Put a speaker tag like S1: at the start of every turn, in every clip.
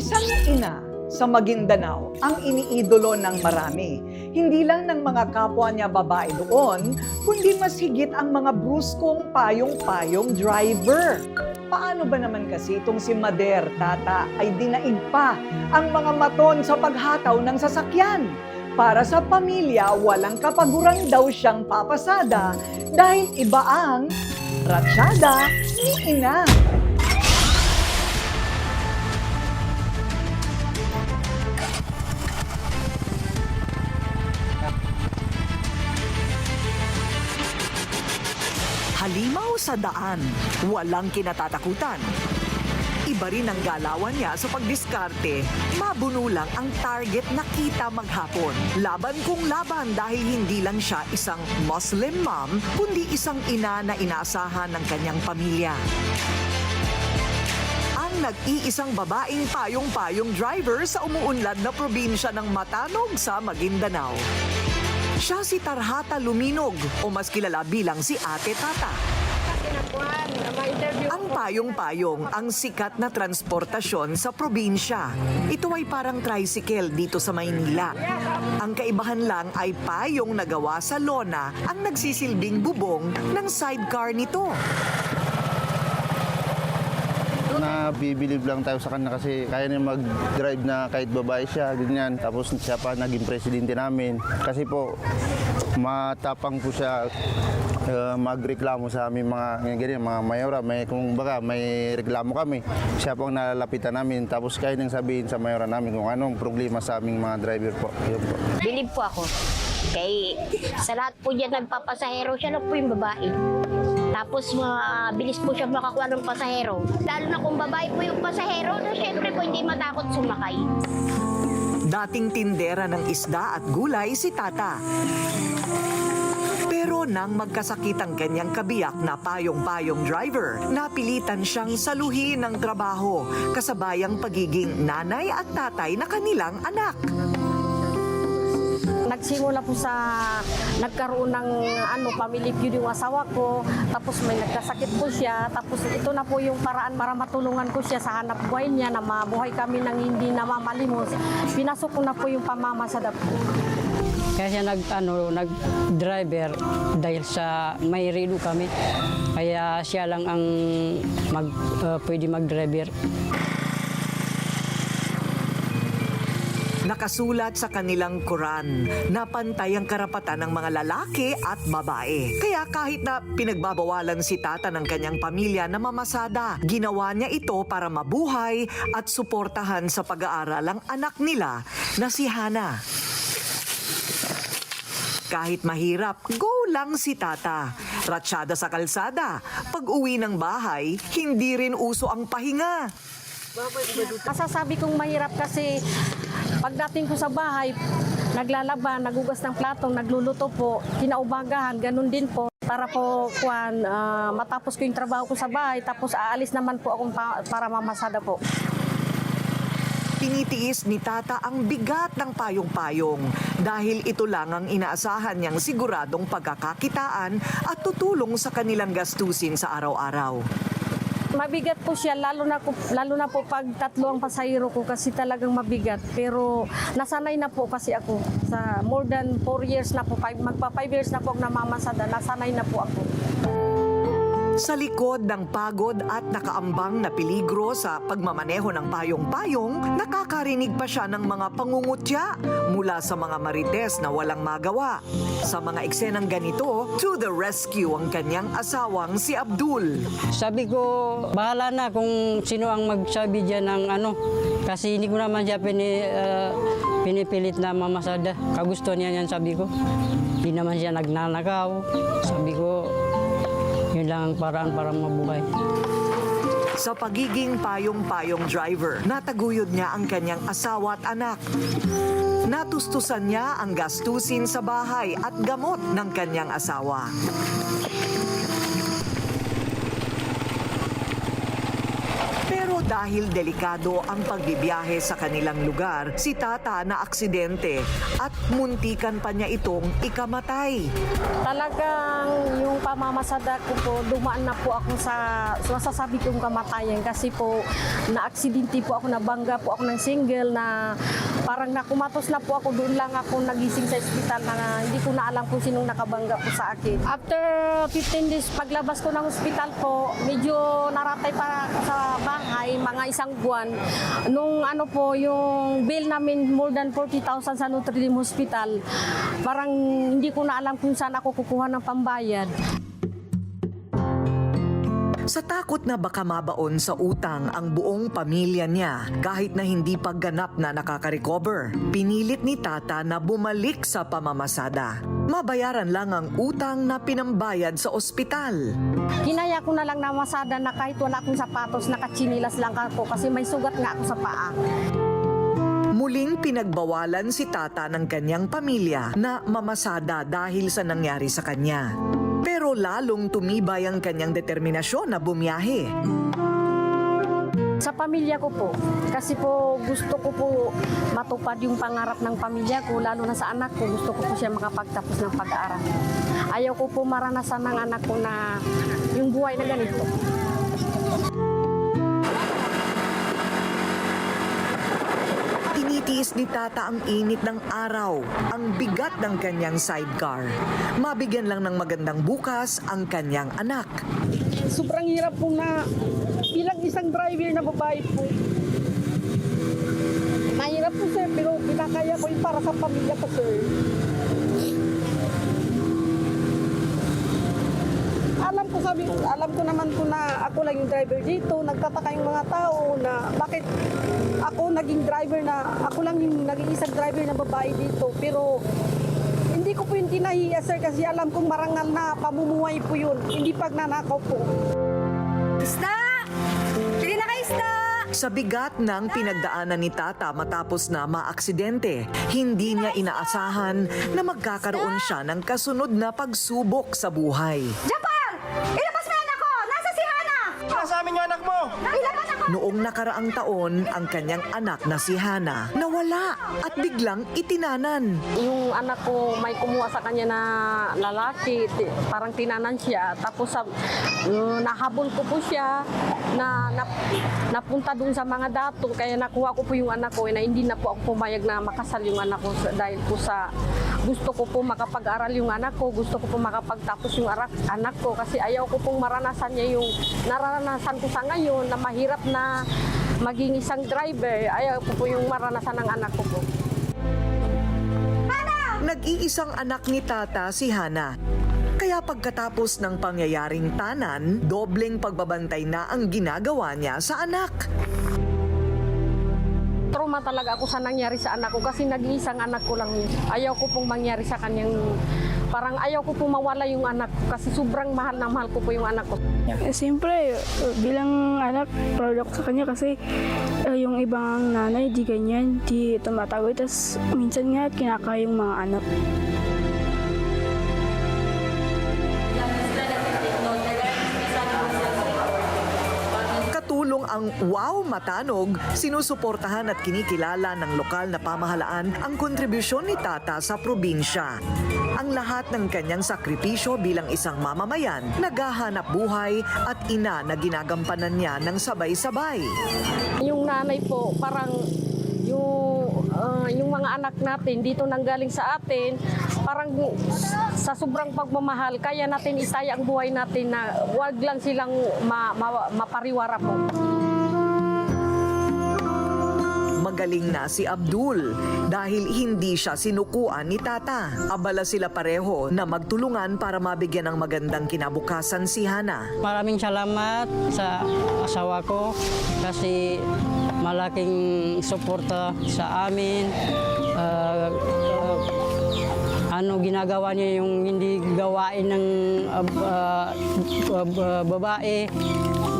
S1: Isang ina sa Maguindanao ang iniidolo ng marami. Hindi lang ng mga kapwa niya babae doon, kundi mas higit ang mga bruskong payong-payong driver. Paano ba naman kasi itong si Mader Tata ay dinaig pa ang mga maton sa paghataw ng sasakyan? Para sa pamilya, walang kapaguran daw siyang papasada dahil iba ang ratsyada ni ina. Halimaw sa daan, walang kinatatakutan. Iba rin ang galawan niya sa pagdiskarte. Mabuno lang ang target na kita maghapon. Laban kung laban dahil hindi lang siya isang Muslim mom, kundi isang ina na inaasahan ng kanyang pamilya. Ang nag-iisang babaeng payong-payong driver sa umuunlad na probinsya ng Matanog sa Maguindanao. Siya si Tarhata Luminog o mas kilala bilang si Ate Tata. Ang payong-payong ang sikat na transportasyon sa probinsya. Ito ay parang tricycle dito sa Maynila. Ang kaibahan lang ay payong na gawa sa lona ang nagsisilbing bubong ng sidecar nito.
S2: Na bibilib lang tayo sa kanya kasi kaya niya mag-drive na kahit babae siya, ganyan. Tapos siya pa naging presidente namin. Kasi po, matapang po siya uh, magreklamo sa aming mga ganyan, mga mayora. May, kung baka may reklamo kami, siya po ang nalalapitan namin. Tapos kaya niyang sabihin sa mayora namin kung anong problema sa aming mga driver po. Yun po.
S3: Bilib po ako. Kay sa lahat po dyan nagpapasahero, siya lang po yung babae. Tapos mabilis po siya makakuha ng pasahero. Lalo na kung babae po yung pasahero, na syempre po hindi matakot sumakay.
S1: Dating tindera ng isda at gulay si Tata. Pero nang magkasakit ang kanyang kabiyak na payong-payong driver, napilitan siyang saluhin ng trabaho, kasabayang pagiging nanay at tatay na kanilang anak.
S4: Nagsimula po sa nagkaroon ng ano family feud yung asawa ko tapos may nagkasakit po siya tapos ito na po yung paraan para matulungan ko siya sa hanap buhay niya na mabuhay kami ng hindi namamalimos pinasok ko na po yung pamamasada po
S5: Kaya siya nag, ano, nag-driver dahil sa may redo kami. Kaya siya lang ang mag, uh, pwede mag-driver.
S1: Nakasulat sa kanilang Quran na pantay ang karapatan ng mga lalaki at babae. Kaya kahit na pinagbabawalan si tata ng kanyang pamilya na mamasada, ginawa niya ito para mabuhay at suportahan sa pag-aaral ang anak nila na si Hana. Kahit mahirap, go lang si tata. Ratsyada sa kalsada. Pag uwi ng bahay, hindi rin uso ang pahinga.
S4: masasabi kong mahirap kasi pagdating ko sa bahay naglalaban, nagugas ng platong, nagluluto po, kinaubagahan, ganun din po para po kuan ah, matapos ko yung trabaho ko sa bahay tapos aalis naman po akong pa- para mamasada po.
S1: Tinitiis ni Tata ang bigat ng payong-payong dahil ito lang ang inaasahan niyang siguradong pagkakakitaan at tutulong sa kanilang gastusin sa araw-araw.
S4: Mabigat po siya lalo na ko, lalo na po pag tatlo ang pasahero ko kasi talagang mabigat pero nasanay na po kasi ako sa more than 4 years na po five, magpa 5 years na po ako namamasada nasanay na po ako.
S1: Sa likod ng pagod at nakaambang na peligro sa pagmamaneho ng payong-payong, nakakarinig pa siya ng mga pangungutya mula sa mga marites na walang magawa. Sa mga eksenang ganito, to the rescue ang kanyang asawang si Abdul.
S5: Sabi ko, bahala na kung sino ang magsabi dyan ng ano. Kasi hindi ko naman siya pini, ah, pinipilit na mamasada. Kagusto niya yan, sabi ko. Hindi naman siya nagnanakaw. Sabi ko, yun lang ang paraan para mabuhay.
S1: Sa pagiging payong-payong driver, nataguyod niya ang kanyang asawa at anak. Natustusan niya ang gastusin sa bahay at gamot ng kanyang asawa. Pero Dahil delikado ang pagbibiyahe sa kanilang lugar, si Tata na aksidente at muntikan pa niya itong ikamatay.
S4: Talagang yung pamamasada ko po, dumaan na po ako sa masasabi kong kamatayan kasi po na-aksidente po ako, nabangga po ako ng single na parang nakumatos na po ako, doon lang ako nagising sa ospital na hindi ko na alam kung sinong nakabangga po sa akin. After 15 days, paglabas ko ng ospital po, medyo naratay pa sa bahay, mga isang buwan. Nung ano po, yung bill namin more than 40,000 sa Notre Dame Hospital, parang hindi ko na alam kung saan ako kukuha ng pambayad.
S1: Sa takot na baka mabaon sa utang ang buong pamilya niya kahit na hindi pagganap na nakaka-recover, pinilit ni Tata na bumalik sa pamamasada. Mabayaran lang ang utang na pinambayad sa ospital.
S4: Kinaya ko na lang na masada na kahit wala akong sapatos, nakatsinilas lang ako kasi may sugat nga ako sa paa.
S1: Muling pinagbawalan si Tata ng kanyang pamilya na mamasada dahil sa nangyari sa kanya. Pero lalong tumibay ang kanyang determinasyon na bumiyahe.
S4: Sa pamilya ko po, kasi po gusto ko po matupad yung pangarap ng pamilya ko, lalo na sa anak ko, gusto ko po siya makapagtapos ng pag-aaral. Ayaw ko po maranasan ng anak ko na yung buhay na ganito.
S1: Tinitiis ni Tata ang init ng araw, ang bigat ng kanyang sidecar. Mabigyan lang ng magandang bukas ang kanyang anak.
S6: sobrang hirap po na bilang isang driver na babae po. Mahirap po sir, pero pinakaya ko yung para sa pamilya ko sir. Sabi ko, alam ko naman po na ako lang yung driver dito. Nagtataka yung mga tao na bakit ako naging driver na, ako lang yung naging isang driver na babae dito. Pero hindi ko po yung tinahiya sir kasi alam kong marangal na pamumuhay po yun. Hindi pagnanakaw po.
S1: Sa bigat ng pinagdaanan ni Tata matapos na maaksidente, hindi niya inaasahan na magkakaroon siya ng kasunod na pagsubok sa buhay.
S7: Japang! Ilabas mo yung anak ko! Nasa si Hana!
S8: Nasa amin yung anak mo!
S7: Ilabas ako!
S1: Noong nakaraang taon, ang kanyang anak na si Hana nawala at biglang itinanan.
S4: Yung anak ko may kumuha sa kanya na lalaki, ti- parang tinanan siya. Tapos sa, mm, nahabol ko po siya na, na napunta dun sa mga dato kaya nakuha ko po yung anak ko eh, na hindi na po ako pumayag na makasal yung anak ko sa- dahil po sa gusto ko po makapag-aral yung anak ko, gusto ko po makapagtapos yung anak ko kasi ayaw ko pong maranasan niya yung naranasan ko sa ngayon na mahirap na maging isang driver. Ayaw ko po yung maranasan ng anak ko po.
S1: Nag-iisang anak ni Tata si Hana. Kaya pagkatapos ng pangyayaring tanan, dobleng pagbabantay na ang ginagawa niya sa anak.
S4: Trauma talaga ako sa nangyari sa anak ko kasi nag-iisang anak ko lang yun. Ayaw ko pong mangyari sa kanyang parang ayaw ko pong mawala yung anak ko kasi sobrang mahal na mahal ko po yung anak ko.
S9: Eh, Siyempre, bilang anak, proud ako sa kanya kasi uh, yung ibang nanay, di ganyan, di tumatawi. Tapos minsan nga, kinakaya yung mga anak.
S1: Ang Wow Matanog, sinusuportahan at kinikilala ng lokal na pamahalaan ang kontribusyon ni Tata sa probinsya. Ang lahat ng kanyang sakripisyo bilang isang mamamayan, naghahanap buhay at ina na ginagampanan niya ng sabay-sabay.
S4: Yung nanay po, parang yung, ah, yung mga anak natin dito nanggaling sa atin, parang sa sobrang pagmamahal, kaya natin itaya ang buhay natin na wag lang silang ma, ma- mapariwara po.
S1: Magaling na si Abdul dahil hindi siya sinukuan ni Tata. Abala sila pareho na magtulungan para mabigyan ng magandang kinabukasan si Hana.
S5: Maraming salamat sa asawa ko kasi malaking suporta sa amin. Ah, ano ginagawa niya yung hindi gawain ng ah, ah, ah, babae.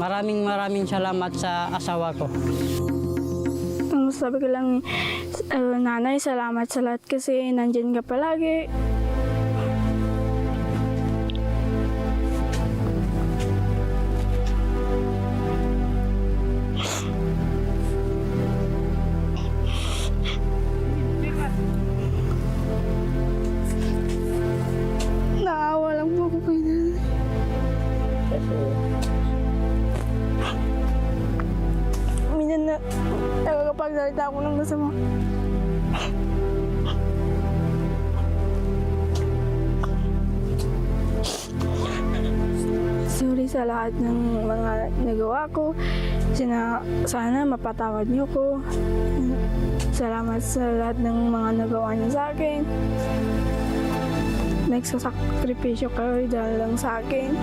S5: Maraming maraming salamat sa asawa ko.
S9: Ang sabi ko lang, uh, nanay, salamat sa lahat kasi nandyan ka palagi. Nagsalita ako ng masama. Sorry sa lahat ng mga nagawa ko. Sina, sana mapatawad niyo ko. Salamat sa lahat ng mga nagawa niyo sa akin. Nagsasakripisyo kayo dahil lang sa akin.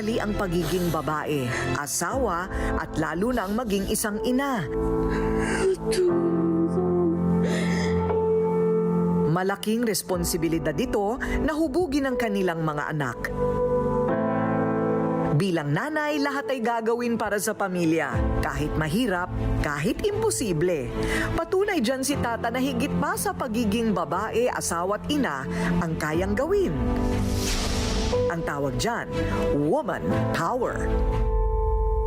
S1: Madali ang pagiging babae, asawa at lalo na ang maging isang ina. Malaking responsibilidad ito na hubugin ang kanilang mga anak. Bilang nanay, lahat ay gagawin para sa pamilya. Kahit mahirap, kahit imposible. Patunay dyan si tata na higit pa sa pagiging babae, asawa at ina ang kayang gawin. Ang tawag dyan, woman power.